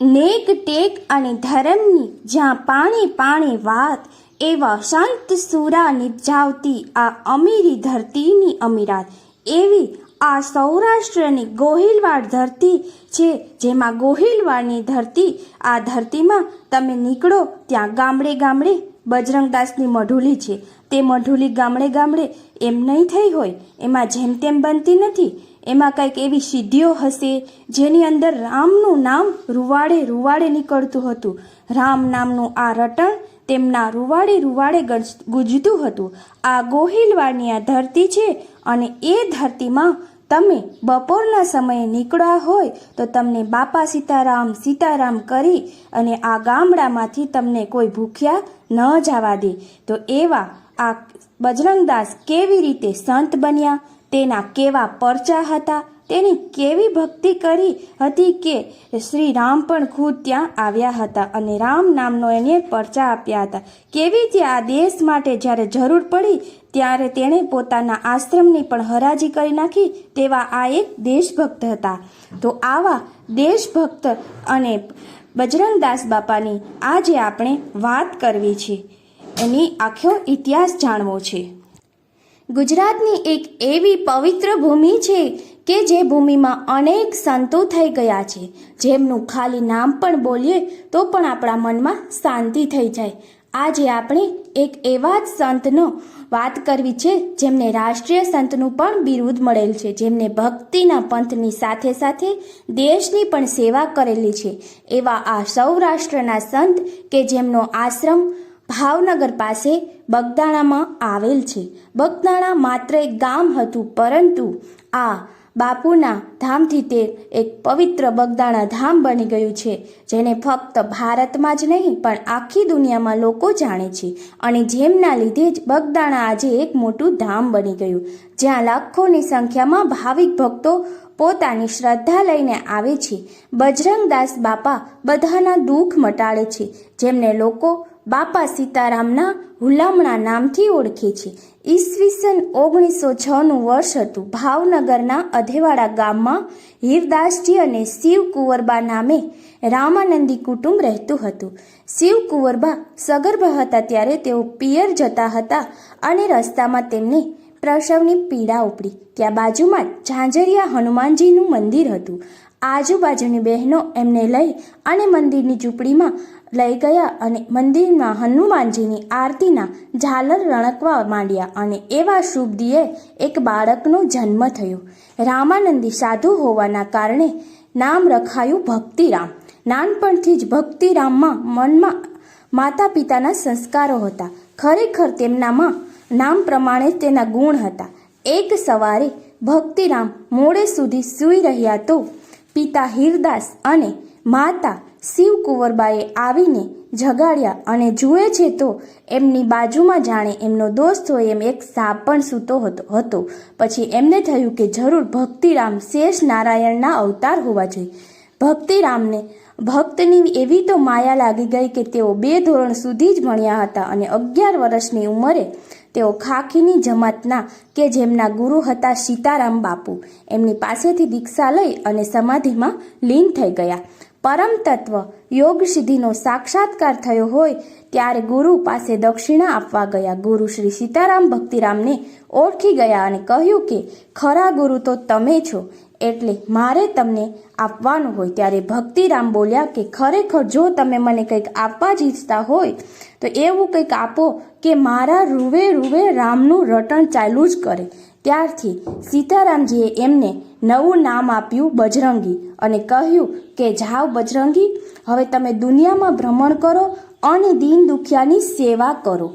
નેક ટેક અને ધર્મની જ્યાં પાણી પાણી વાત, એવા શાંત સુરા નિપજાવતી આ અમીરી ધરતીની અમીરાત. એવી આ સૌરાષ્ટ્રની ગોહિલવાડ ધરતી છે, જેમાં ગોહિલવાડની ધરતી, આ ધરતીમાં તમે નીકળો ત્યાં ગામડે ગામડે બજરંગદાસની મઢુલી છે. તે મઢુલી ગામડે ગામડે એમ નહીં થઈ હોય, એમાં જેમ તેમ બનતી નથી. એમાં કંઈક એવી સિદ્ધિઓ હશે જેની અંદર રામનું નામ રૂવાડે રૂવાડે નીકળતું હતું. રામ નામનું આ રટણ તેમના રૂવાડે રૂવાડે ગજ- ગુંજતું હતું. આ ગોહિલવાડની આ ધરતી છે અને એ ધરતીમાં તમે બપોરના સમયે નીકળ્યા હોય તો તમને બાપા સીતારામ સીતારામ કરી અને આ ગામડામાંથી તમને કોઈ ભૂખ્યા ન જવા દે. તો એવા આ બજરંગદાસ કેવી રીતે સંત બન્યા? તેના કેવા પરચા હતા, તેની કેવી ભક્તિ કરી હતી કે શ્રી રામ પણ ખુદ ત્યાં આવ્યા હતા અને રામ નામનો એને પરચા આપ્યા હતા. કેવી રીતે આ દેશ માટે જ્યારે જરૂર પડી, ત્યારે તેણે પોતાના આશ્રમની પણ હરાજી કરી નાખી તેવા આ એક દેશભક્ત હતા. તો આવા દેશભક્ત અને બજરંગદાસ બાપાની આજે આપણે વાત કરવી છે. એની આખો ઇતિહાસ જાણવો છે. ગુજરાતની એક એવી પવિત્ર ભૂમિ છે કે જે ભૂમિમાં અનેક સંતો થઈ ગયા છે. જેમનું ખાલી નામ પણ બોલીએ તો પણ આપણા મનમાં શાંતિ થઈ જાય. આજે આપણે એક એવા જ સંતનો વાત કરવી છે જેમને રાષ્ટ્રીય સંતનું પણ બિરુદ મળેલ છે. જેમને ભક્તિના પંથની સાથે સાથે દેશની પણ સેવા કરેલી છે. એવા આ સૌરાષ્ટ્રના સંત કે જેમનો આશ્રમ ભાવનગર પાસે બગદાણામાં આવેલ છે. બગદાણા માત્ર એક ગામ હતું, પરંતુ આ બાપુના ધામથી તે એક પવિત્ર બગદાણા ધામ બની ગયું છે, જેને ફક્ત ભારતમાં જ નહીં, પણ આખી દુનિયામાં લોકો જાણે છે. અને જેમના લીધે જ બગદાણા આજે એક મોટું ધામ બની ગયું. જ્યાં લાખોની સંખ્યામાં ભાવિક ભક્તો પોતાની શ્રદ્ધા લઈને આવે છે. બજરંગદાસ બાપા બધાના દુઃખ મટાડે છે. જેમને લોકો બાપા સીતારામના હુલામણા નામથી ઓળખે છે. ઈસવીસન ઓગણીસો છનું વર્ષ હતું. ભાવનગરના અધેવાડા ગામમાં હીરદાસજી અને શિવ કુંવરબા નામે રામાનંદી કુટુંબ રહેતું હતું. શિવ કુંવરબા સગર્ભ હતા ત્યારે તેઓ પિયર જતા હતા અને રસ્તામાં તેમને પ્રસવની પીડા ઉપડી. ત્યાં બાજુમાં ઝાંઝરિયા હનુમાનજીનું મંદિર હતું. આજુબાજુની બહેનો એમને લઈ અને મંદિરની ઝૂંપડીમાં લઈ ગયા અને મંદિરમાં હનુમાનજીની આરતીના ઝાલર રણકવા માંડ્યા અને એવા શુભ દિયે એક બાળકનો જન્મ થયો. રામાનંદી સાધુ હોવાના કારણે નામ રખાયું ભક્તિરામ. નાનપણથી જ ભક્તિરામમાં મનમાં માતા પિતાના સંસ્કારો હતા. ખરેખર તેમનામાં નામ પ્રમાણે તેના ગુણ હતા. એક સવારે ભક્તિરામ મોડે સુધી સૂઈ રહ્યા તો પિતા હિરદાસ અને માતા શિવકુંવરબાએ આવીને જગાડ્યા અને જુએ છે તો એમની બાજુમાં જાણે એમનો દોસ્ત હોય એમ એક સાપ પણ સૂતો હતો હતો. પછી એમને થયું કે જરૂર ભક્તિરામ શેષ નારાયણના અવતાર હોવા જોઈએ. ભક્તિરામને, ભક્તની એવી તો માયા લાગી ગઈ કે તેઓ બે ધોરણ સુધી જ ભણ્યા હતા અને અગિયાર વર્ષની ઉંમરે તેઓ ખાખીની જમાતના કે જેમના ગુરુ હતા સીતારામ બાપુ એમની પાસેથી દીક્ષા લઈ અને સમાધિમાં લીન થઈ ગયા. પરમ તત્વ યોગ સિદ્ધિનો સાક્ષાત્કાર થયો હોય ત્યારે ગુરુ પાસે દક્ષિણા આપવા ગયા. ગુરુ શ્રી સીતારામ ભક્તિરામને ઓળખી ગયા અને કહ્યું કે, ખરા ગુરુ તો તમે છો, એટલે મારે તમને આપવાનું હોય. ત્યારે ભક્તિરામ બોલ્યા કે, ખરેખર જો તમે મને કંઈક આપવા જ ઈચ્છતા હોય, તો એવું કંઈક આપો કે મારા રૂવે રૂવે રામનું રટણ ચાલુ જ કરે. ત્યારથી સીતારામજીએ એમને નવું નામ આપ્યું બજરંગી. અને કહ્યું કે, જાઓ બજરંગી, હવે તમે દુનિયામાં ભ્રમણ કરો અને દીન દુખિયાની સેવા કરો.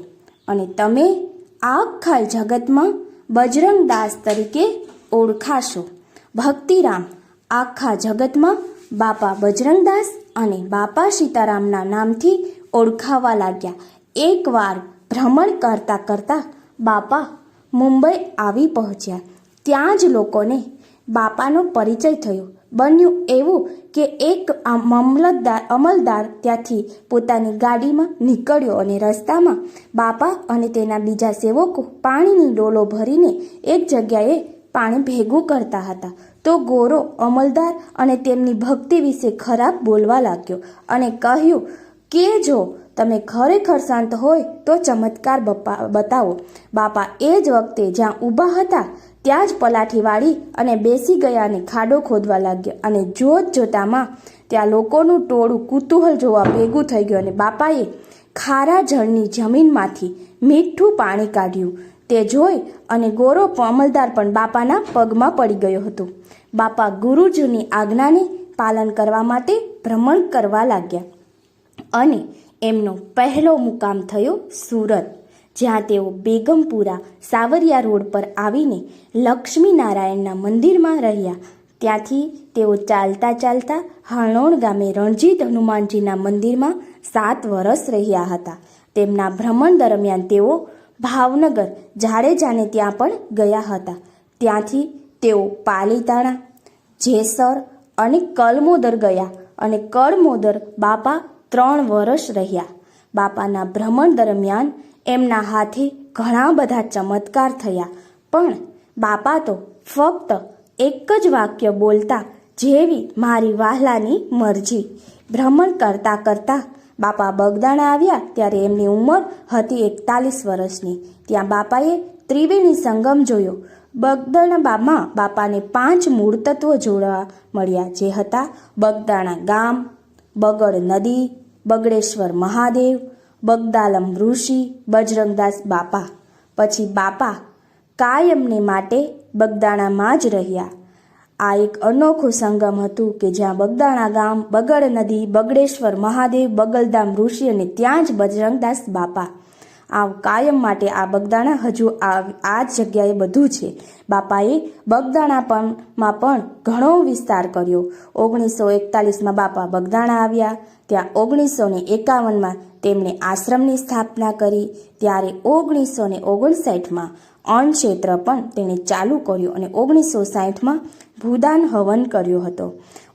અને તમે આખા જગતમાં બજરંગદાસ તરીકે ઓળખાશો. ભક્તિરામ, આખા જગતમાં બાપા બજરંગદાસ અને બાપા સીતારામના નામથી ઓળખાવા લાગ્યા. એકવાર ભ્રમણ કરતા કરતા બાપા મુંબઈ આવી પહોંચ્યા. ત્યાં જ લોકોને બાપાનો પરિચય થયો. બન્યું એવું કે એક મામલતદાર અમલદાર ત્યાંથી પોતાની ગાડીમાં નીકળ્યો અને રસ્તામાં બાપા અને તેના બીજા સેવકો પાણીની ડોલો ભરીને એક જગ્યાએ પાણી ભેગું કરતા હતા. તો ગોરો, અમલદાર અને તેમની ભક્તિ વિશે ખરાબ બોલવા લાગ્યો અને કહ્યું, કે જો તમે ખરેખર શાંત હોય તો ચમત્કાર બપા, બતાવો. બાપા એ જ વખતે જ્યાં ઊભા હતા ત્યાં જ પલાઠી વાળી અને બેસી ગયા અને ખાડો ખોદવા લાગ્યો અને જોત જોતામાં ત્યાં લોકોનું ટોળું કુતૂહલ જોવા ભેગું થઈ ગયું અને બાપાએ ખારા જળની જમીનમાંથી મીઠું પાણી કાઢ્યું. તે જોઈ અને ગોરો અમલદાર પણ બાપાના પગમાં પડી ગયો હતો. બાપા ગુરુજીની આજ્ઞાને પાલન કરવા માટે ભ્રમણ કરવા લાગ્યા અને એમનો પહેલો મુકામ થયો સુરત. જ્યાં તેઓ બેગમપુરા સાવરિયા રોડ પર આવીને લક્ષ્મીનારાયણના મંદિરમાં રહ્યા. ત્યાંથી તેઓ ચાલતા ચાલતા હાણોણ ગામે રણજીત હનુમાનજીના મંદિરમાં સાત વર્ષ રહ્યા હતા. તેમના ભ્રમણ દરમિયાન તેઓ ભાવનગર, જાડેજાને ત્યાં પણ ગયા હતા. ત્યાંથી તેઓ પાલીતાણા, જેસર અને કલમોદર ગયા અને કળમોદર બાપા ત્રણ વર્ષ રહ્યા. બાપાના ભ્રમણ દરમિયાન એમના હાથે ઘણા બધા ચમત્કાર થયા, પણ બાપા તો ફક્ત એક જ વાક્ય બોલતા જેવી મારી વાહલાની મરજી. ભ્રમણ કરતાં કરતાં બાપા બગદાણા આવ્યા ત્યારે એમની ઉંમર હતી એકતાલીસ વર્ષની. ત્યાં બાપાએ ત્રિવેણી સંગમ જોયો. બગદાણાબામાં બાપાને પાંચ મૂળ તત્વો જોડવા મળ્યા, જે હતા બગદાણા ગામ, બગડ નદી, બગડેશ્વર મહાદેવ બગદાલમ ઋષિ બજરંગદાસ બાપા. પછી બાપા કાયમને માટે બગદાણામાં જ રહ્યા. આ એક અનોખું સંગમ હતું કે જ્યાં બગદાણા ગામ, બગડ નદી, બગડેશ્વર, મહાદેવ, બગલધામ ઋષિ અને ત્યાં જ બજરંગદાસ બાપા. આવ કાયમ માટે આ બગદાણા હજુ આ જ જગ્યાએ બધું છે. બાપાએ બગદાણા પણમાં પણ ઘણો વિસ્તાર કર્યો. ઓગણીસો એકતાલીસમાં બાપા બગદાણા આવ્યા. ત્યાં ઓગણીસો ને એકાવનમાં તેમણે આશ્રમની સ્થાપના કરી. ત્યારે ઓગણીસો ને ઓગણસાઠમાં અણ ક્ષેત્ર પણ તેણે ચાલુ કર્યું અને ઓગણીસો સાઠમાં ભૂદાન હવન કર્યો હતો.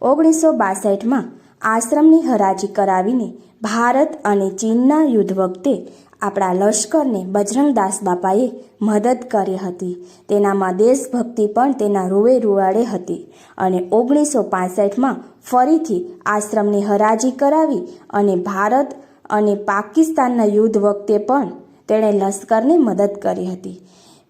ઓગણીસો બાસઠમાં આશ્રમની હરાજી કરાવીને ભારત અને ચીનના યુદ્ધ વખતે આપણા લશ્કરને બજરંગદાસ બાપાએ મદદ કરી હતી. તેનામાં દેશભક્તિ પણ તેના રૂવે રૂવાડે હતી અને ઓગણીસો પાસઠમાં ફરીથી આશ્રમની હરાજી કરાવી અને ભારત અને પાકિસ્તાનના યુદ્ધ વખતે પણ તેણે લશ્કરને મદદ કરી હતી.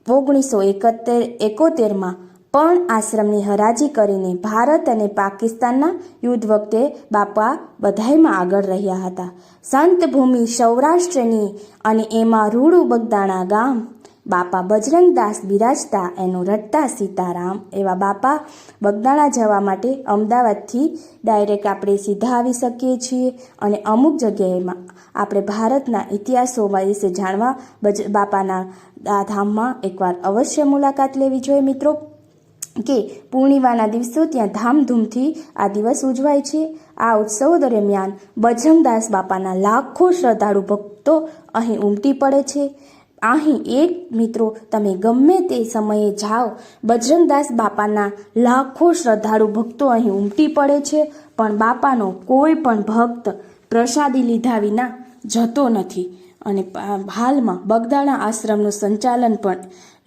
ઓગણીસો એકોતેર, એકોતેરમાં પણ આશ્રમની હરાજી કરીને ભારત અને પાકિસ્તાનના યુદ્ધ વખતે બાપા બધાયમાં આગળ રહ્યા હતા. સંત ભૂમિ સૌરાષ્ટ્રની અને એમાં રૂડ બગદાણા ગામ બાપા બજરંગદાસ બિરાજતા એનું રટતા સીતારામ. એવા બાપા બગદાણા જવા માટે અમદાવાદથી ડાયરેક્ટ આપણે સીધા આવી શકીએ છીએ અને અમુક જગ્યાએમાં આપણે ભારતના ઇતિહાસો વિશે જાણવા બજ, બાપાના ધામમાં એકવાર અવશ્ય મુલાકાત લેવી જોઈએ મિત્રો. કે પૂર્ણિમાના દિવસો ત્યાં ધામધૂમથી આ દિવસ ઉજવાય છે. આ ઉત્સવ દરમિયાન બજરંગદાસ બાપાના લાખો શ્રદ્ધાળુ ભક્તો અહીં ઉમટી પડે છે. અહીં એક મિત્રો, તમે ગમે તે સમયે જાઓ, બજરંગદાસ બાપાના લાખો શ્રદ્ધાળુ ભક્તો અહીં ઉમટી પડે છે, પણ બાપાનો કોઈ પણ ભક્ત પ્રસાદી લીધા વિના જતો નથી. અને હાલમાં બગદાણા આશ્રમનું સંચાલન પણ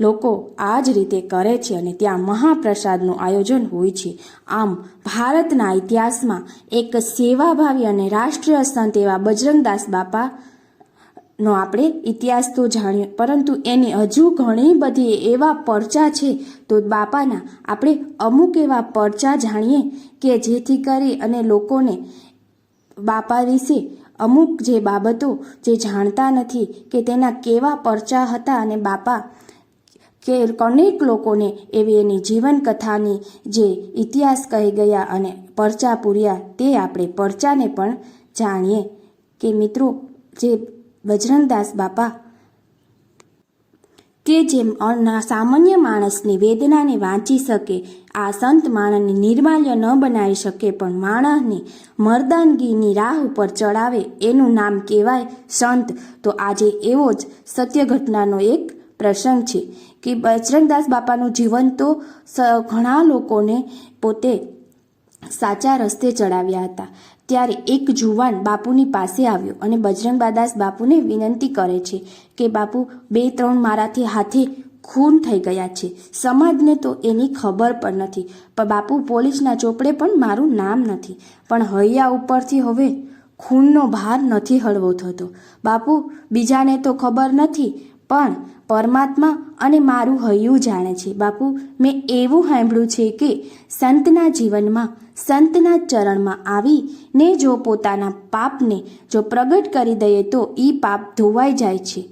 લોકો આ જ રીતે કરે છે અને ત્યાં મહાપ્રસાદનું આયોજન હોય છે. આમ, ભારતના ઇતિહાસમાં એક સેવાભાવી અને રાષ્ટ્રીય સંત એવા બજરંગદાસ બાપા નો આપણે ઇતિહાસ તો જાણ્યો પરંતુ એની હજુ ઘણી બધી એવા પરચા છે, તો બાપાના આપણે અમુક એવા પરચા જાણીએ કે જેથી કરી અને લોકોને બાપા વિશે અમુક જે બાબતો જે જાણતા નથી કે તેના કેવા પરચા હતા અને બાપા કે અનેક લોકોને એવી એની જીવનકથાની જે ઇતિહાસ કહી ગયા અને પરચા પૂર્યા તે આપણે પરચાને પણ જાણીએ. કે મિત્રો, જે બજરંગદાસ બાપા, કે જેમ સામાન્ય માણસની વેદનાને વાંચી શકે, આ સંત માણસને નિર્માલ્ય ન બનાવી શકે, પણ માણસને મર્દાનગીની રાહ ઉપર ચડાવે, એનું નામ કહેવાય સંત. તો આજે એવો જ સત્ય ઘટનાનો એક પ્રસંગ છે કે બજરંગદાસ બાપાનું જીવન તો ઘણા લોકોને પોતે સાચા રસ્તે ચડાવ્યા હતા. ત્યારે એક જુવાન બાપુની પાસે આવ્યો અને બજરંગદાસ બાપુને વિનંતી કરે છે કે, બાપુ, બે ત્રણ મારાથી હાથે ખૂન થઈ ગયા છે. સમાજને તો એની ખબર પણ નથી. પણ બાપુ, પોલીસના ચોપડે પણ મારું નામ નથી. પણ હૈયા ઉપરથી હવે ખૂનનો ભાર નથી હળવો થતો. બાપુ, બીજાને તો ખબર નથી, પણ પરમાત્મા અને મારું હૈયું જાણે છે. બાપુ, મેં એવું સાંભળ્યું છે કે, સંતના જીવનમાં સંતના ચરણમાં આવી ને જો પોતાના પાપને જો પ્રગટ કરી દઈએ તો એ પાપ ધોવાઈ જાય છે.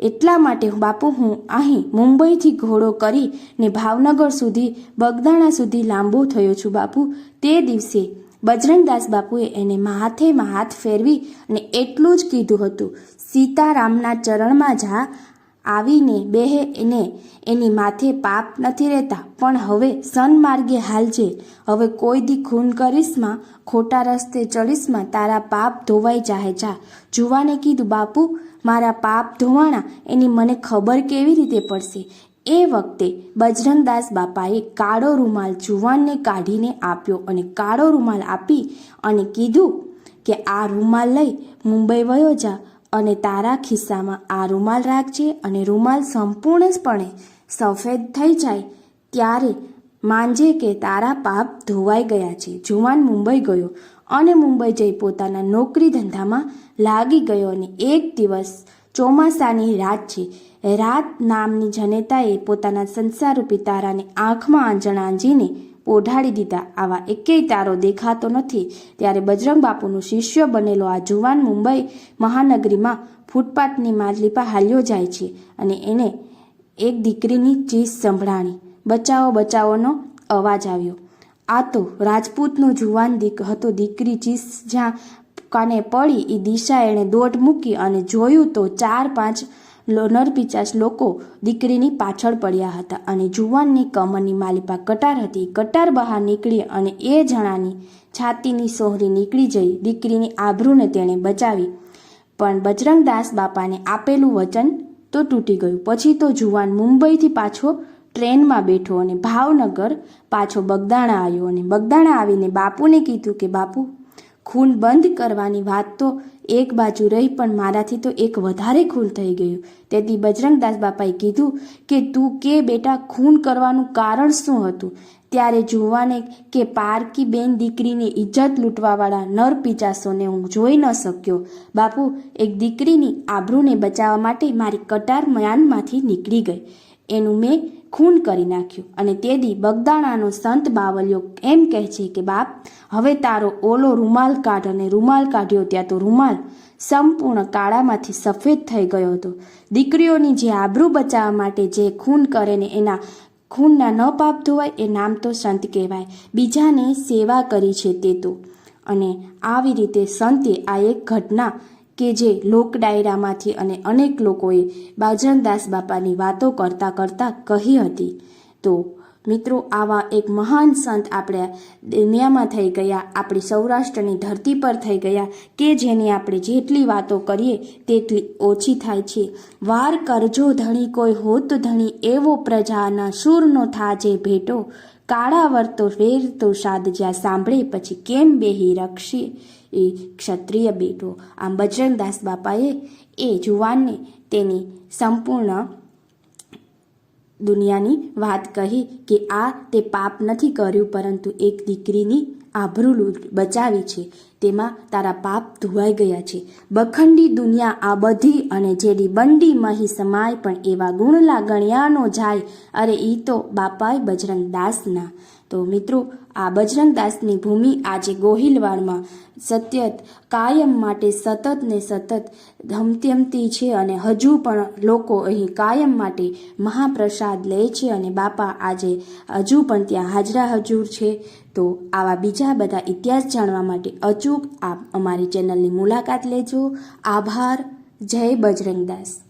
એટલા માટે બાપુ હું અહીં મુંબઈથી ઘોડો કરી ને ભાવનગર સુધી, બગદાણા સુધી લાંબો થયો છું બાપુ. તે દિવસે બજરંગદાસ બાપુએ એને હાથેમાં હાથ ફેરવી અને એટલું જ કીધું હતું, સીતારામના ચરણમાં જા આવીને બેહે એને. એની માથે પાપ નથી રહેતા, પણ હવે સન્માર્ગે હાલજે હવે કોઈ દી ખૂન કરીશમાં, ખોટા રસ્તે ચડીશમાં તારા પાપ ધોવાઈ જાહે જા. જુવાને કીધું, બાપુ, મારા પાપ ધોવાણા, એની મને ખબર કેવી રીતે પડશે? એ વખતે બજરંગદાસ બાપાએ કાળો રૂમાલ જુવાનને કાઢીને આપ્યો અને કાળો રૂમાલ આપી અને કીધું કે, આ રૂમાલ લઈ મુંબઈ વયો જા. અને તારા ખિસ્સામાં આ રૂમાલ રાખજે અને રૂમાલ સંપૂર્ણપણે સફેદ થઈ જાય ત્યારે માનજે કે તારા પાપ ધોવાઈ ગયા છે. જુવાન મુંબઈ ગયો અને મુંબઈ જઈ પોતાના નોકરી ધંધામાં લાગી ગયો અને એક દિવસ ચોમાસાની રાત છે. રાત નામની જનેતાએ પોતાના સંસારૂપી તારાને આંખમાં આંજણ આંજીને ઓઢાડી દીધા. આવા એકેય તારો દેખાતો નથી. ત્યારે બજરંગ બાપુનું શિષ્ય બનેલો આ જુવાન મુંબઈ મહાનગરીમાં ફૂટપાથની માલિપા હાલ્યો જાય છે અને એને એક દીકરીની ચીસ સંભળાણી. બચાવો, બચાવોનો અવાજ આવ્યો. આ તો રાજપૂતનો જુવાન દીક હતો. દીકરી ચીસ જ્યાં કાને પડી એ દિશા એણે દોટ મૂકી અને જોયું તો ચાર પાંચ નરપિચાસ લોકો દીકરીની પાછળ પડ્યા હતા અને જુવાનની કમરની માલિપા કટાર હતી. કટાર બહાર નીકળી અને એ જણાની છાતીની સોહરી નીકળી જઈ દીકરીની આબરૂને તેણે બચાવી. પણ બજરંગદાસ બાપાને આપેલું વચન તો તૂટી ગયું. પછી તો જુવાન મુંબઈથી પાછો ટ્રેનમાં બેઠો અને ભાવનગર પાછો બગદાણા આવ્યો અને બગદાણા આવીને બાપુને કીધું કે, બાપુ ખૂન બંધ કરવાની વાત તો એક બાજુ રહી, પણ મારાથી તો એક વધારે ખૂન થઈ ગયું. તેથી બજરંગદાસ બાપાએ કીધું કે, તું કે બેટા, ખૂન કરવાનું કારણ શું હતું? ત્યારે જોવાને કે પારકી બેન દીકરીની ઇજ્જત લૂંટવાવાળા નર પિચાસોને હું જોઈ ન શક્યો. બાપુ, એક દીકરીની આબરૂને બચાવવા માટે મારી કટાર મયાનમાંથી નીકળી ગઈ. એનું મેં ખૂન કરી નાખ્યું અને તેથી બગદાણાનો સંત બાવલિયો એમ કહે છે કે, બાપ, હવે તારો ઓલો રૂમાલ કાઢ અને રૂમાલ કાઢ્યો ત્યાં તો રૂમાલ સંપૂર્ણ કાળામાંથી સફેદ થઈ ગયો હતો. દીકરીઓની જે આબરૂ બચાવવા માટે જે ખૂન કરે ને એના ખૂનના ન પાપ ધોવાય, એ નામ તો સંત કહેવાય. બીજાને સેવા કરી છે તે તો. અને આવી રીતે સંતે આ એક ઘટના કે જે લોક ડાયરામાંથી અને અનેક લોકોએ બાજનદાસ બાપાની વાતો કરતાં કરતાં કહી હતી. તો, મિત્રો, આવા એક મહાન સંત આપણે દુનિયામાં થઈ ગયા, આપણી સૌરાષ્ટ્રની ધરતી પર થઈ ગયા, કે જેની આપણે જેટલી વાતો કરીએ તેટલી ઓછી થાય છે. વાર કરજો ધણી, કોઈ હોત ધણી, એવો પ્રજાના સૂરનો થાજે ભેટો. કાળા વર્તો વેર તો સાદ જ્યાં સાંભળે પછી કેમ બેહી રક્ષે? એ ક્ષત્રિય બેટો આમ બજરંગદાસ બાપાએ એ જુવાનને તેની સંપૂર્ણ દુનિયાની વાત કહી કે આ તે પાપ નથી કર્યું, પરંતુ એક દીકરીની આભરૂ બચાવી છે. તેમાં તારા પાપ ધોવાઈ ગયા છે. બખંડી દુનિયા આ બધી અને જેડી બંડી મહી સમાય પણ એવા ગુણલા ગણ્યાનો જાય. અરે ઈ તો બાપાએ બજરંગ દાસના તો મિત્રો, આ બજરંગ દાસની ભૂમિ આજે ગોહિલવાડમાં સત્ય કાયમ માટે સતત ને સતત ધમધમતી છે અને હજુ પણ લોકો અહીં કાયમ માટે મહાપ્રસાદ લે છે અને બાપા આજે હજુ પણ ત્યાં હાજરા હજુર છે. તો આવા બીજા બધા ઇતિહાસ જાણવા માટે અચૂક આપ અમારી ચેનલની મુલાકાત લેજો. આભાર. જય બજરંગદાસ.